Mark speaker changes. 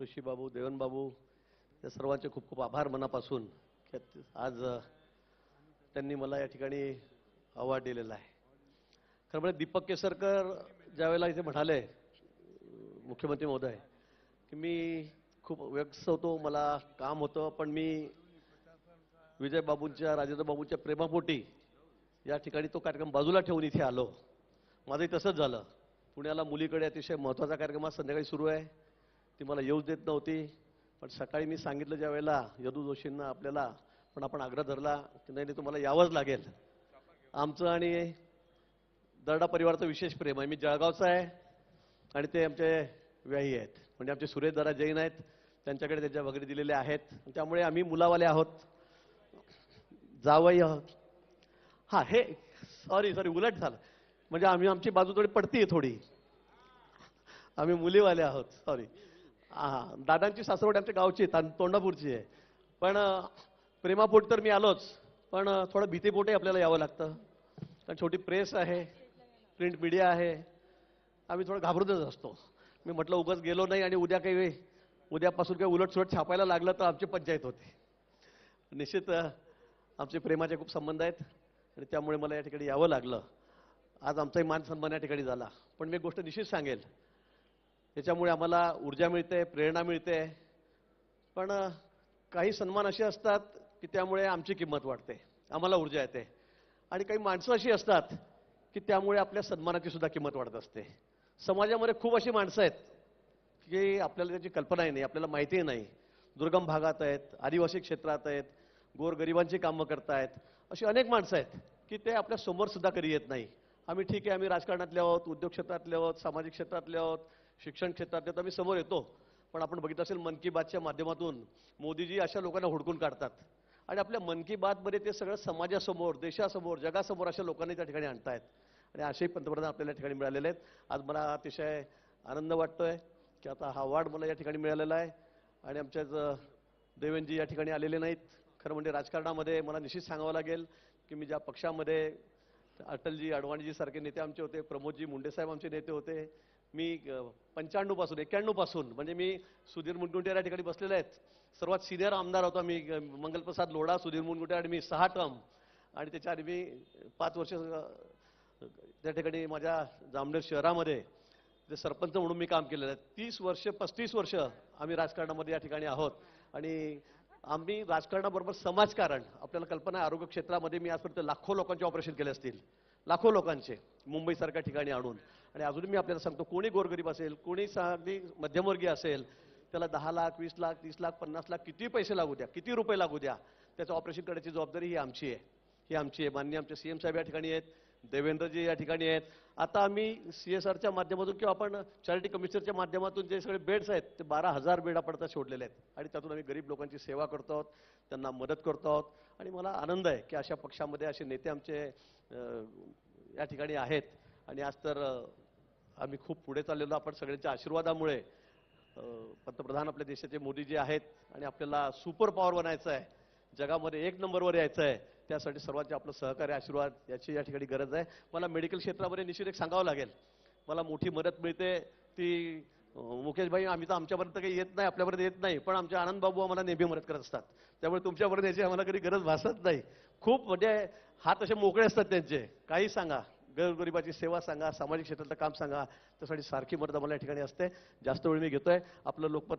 Speaker 1: ऋषीबाबू देवनबाबू या सर्वांचे खूप खूप आभार मनापासून की आज त्यांनी मला या ठिकाणी अवॉर्ड दिलेला आहे. खरं म्हणजे दीपक केसरकर ज्यावेळेला इथे म्हणाले मुख्यमंत्री महोदय की मी खूप व्यस्त होतो मला काम होतं पण मी विजयबाबूंच्या राजेंद्र बाबूंच्या प्रेमापोटी या ठिकाणी तो कार्यक्रम बाजूला ठेवून इथे आलो. माझंही तसंच झालं. पुण्याला मुलीकडे अतिशय महत्त्वाचा कार्यक्रम आज संध्याकाळी सुरू आहे. ती मला येऊच देत नव्हती. पण सकाळी मी सांगितलं ज्या वेळेला यदू जोशींना आपल्याला पण आपण आग्रह धरला की नाही नाही तुम्हाला यावंच लागेल. आमचं आणि दरडा परिवाराचं विशेष प्रेम आहे. मी जळगावचा आहे आणि ते आमचे व्याही आहेत. म्हणजे आमचे सुरेश दरा जैन आहेत. त्यांच्याकडे त्यांच्या वगैरे दिलेले आहेत. त्यामुळे आम्ही मुलावाले आहोत. जावई आहोत. हा हे सॉरी सॉरी उलट झालं. म्हणजे आम्ही आमची बाजू थोडी पडती थोडी. आम्ही मुलीवाले आहोत. सॉरी हा दादांची सासरवड आमच्या गावची आहे, तोंडापूरची आहे. पण प्रेमापोट तर मी आलोच पण थोडं भीतीपोटही आपल्याला यावं लागतं. कारण छोटी प्रेस आहे प्रिंट मीडिया आहे आम्ही थोडं घाबरतच असतो. मी म्हटलं उगाच गेलो नाही आणि उद्या काही उद्यापासून काही उलटसुलट छापायला लागलं तर आमची पंचायत होते. निश्चित आमचे प्रेमाचे खूप संबंध आहेत आणि त्यामुळे मला या ठिकाणी यावं लागलं. आज आमचाही मान सन्मान या ठिकाणी झाला. पण मी एक गोष्ट निश्चित सांगेल. त्याच्यामुळे आम्हाला ऊर्जा मिळते प्रेरणा मिळते. पण काही सन्मान असे असतात की त्यामुळे आमची किंमत वाढते. आम्हाला ऊर्जा येते. आणि काही माणसं अशी असतात की त्यामुळे आपल्या सन्मानाची सुद्धा किंमत वाढत असते. समाजामध्ये खूप अशी माणसं आहेत की आपल्याला त्याची कल्पनाही नाही आपल्याला माहितीही नाही. दुर्गम भागात आहेत आदिवासी क्षेत्रात आहेत गोरगरिबांची कामं करतायत. अशी अनेक माणसं आहेत की ते आपल्यासमोर सुद्धा कधी येत नाही. आम्ही ठीक आहे आम्ही राजकारणातले आहोत उद्योग क्षेत्रातले आहोत सामाजिक क्षेत्रातले आहोत शिक्षण क्षेत्रातले तर आम्ही समोर येतो. पण आपण बघितलं असेल मन की बातच्या माध्यमातून मोदीजी अशा लोकांना हुडकून काढतात. आणि आपल्या मन की बातमध्ये ते सगळं समाजासमोर देशासमोर जगासमोर अशा लोकांनी त्या ठिकाणी आणतायत. आणि असेही पंतप्रधान आपल्याला या ठिकाणी मिळालेले आहेत. आज मला अतिशय आनंद वाटतोय की आता हा अवॉर्ड मला या ठिकाणी मिळालेला आहे. आणि आमच्याच अ, देवेंजी या ठिकाणी आलेले नाहीत. खरं म्हणजे राजकारणामध्ये मला निश्चित सांगावं लागेल की मी ज्या पक्षामध्ये अटलजी अडवाणीजी सारखे नेते आमचे होते प्रमोदजी मुंडेसाहेब आमचे नेते होते. मी पंच्याण्णवपासून पासून म्हणजे मी सुधीर मुनगुंटे या ठिकाणी बसलेले आहेत. सर्वात सिनियर आमदार होता मी मंगलप्रसाद लोढा सुधीर मुनगुंटे आणि मी सहा टर्म. आणि त्याच्या आधी मी पाच वर्ष त्या ठिकाणी माझ्या जामनेर शहरामध्ये जे सरपंच म्हणून मी काम केलेलं आहे. तीस वर्ष पस्तीस वर्ष आम्ही राजकारणामध्ये या ठिकाणी आहोत. आणि आम्ही राजकारणाबरोबर समाजकारण आपल्याला कल्पना आहे आरोग्य क्षेत्रामध्ये मी आजपर्यंत लाखो लोकांचे ऑपरेशन केले असतील. लाखो लोकांचे मुंबईसारख्या ठिकाणी आणून. आणि अजूनही मी आपल्याला सांगतो कोणी गोरगरीब असेल कोणी अगदी मध्यमवर्गीय असेल त्याला दहा लाख वीस लाख तीस लाख पन्नास लाख किती पैसे लागू द्या किती रुपये लागू द्या त्याचं ऑपरेशन करण्याची जबाबदारी ही आमची आहे. ही आमची आहे मान्य आमचे सीएम साहेब या ठिकाणी आहेत देवेंद्रजी या ठिकाणी आहेत. आता आम्ही सी एस आरच्या माध्यमातून किंवा आपण चॅरिटी कमिशनरच्या माध्यमातून जे सगळे बेड्स आहेत ते बारा हजार बेड आपण आता सोडलेले आहेत. आणि त्यातून आम्ही गरीब लोकांची सेवा करतो आहोत त्यांना मदत करतो आहोत. आणि मला आनंद आहे की अशा पक्षामध्ये असे नेते आमचे या ठिकाणी आहेत. आणि आज तर आम्ही खूप पुढे चाललेलो आपण सगळ्यांच्या आशीर्वादामुळे पंतप्रधान आपल्या देशाचे मोदीजी आहेत. आणि आपल्याला सुपर पॉवर बनायचं आहे. जगामध्ये एक नंबरवर यायचं आहे. त्यासाठी सर्वांचे आपलं सहकार्य आशीर्वाद याची या ठिकाणी गरज आहे. मला मेडिकल क्षेत्रामध्ये निश्चित एक सांगावं लागेल. मला मोठी मदत मिळते. ती मुकेशभाई मुकेश भाई आम्ही तर आमच्यापर्यंत काही येत नाही आपल्यापर्यंत येत नाही पण आमच्या आनंद बाबू आम्हाला नेहमी मदत करत असतात. त्यामुळे तुमच्यापर्यंत याची आम्हाला कधी गरज भासत नाही. खूप म्हणजे हात असे मोकळे असतात त्यांचे. काही सांगा. गरगरिबाची सेवा सांगा सामाजिक क्षेत्रातलं काम सांगा. त्यासाठी सारखी मदत आम्हाला या ठिकाणी असते. जास्त वेळ मी घेतोय. आपलं लोकमत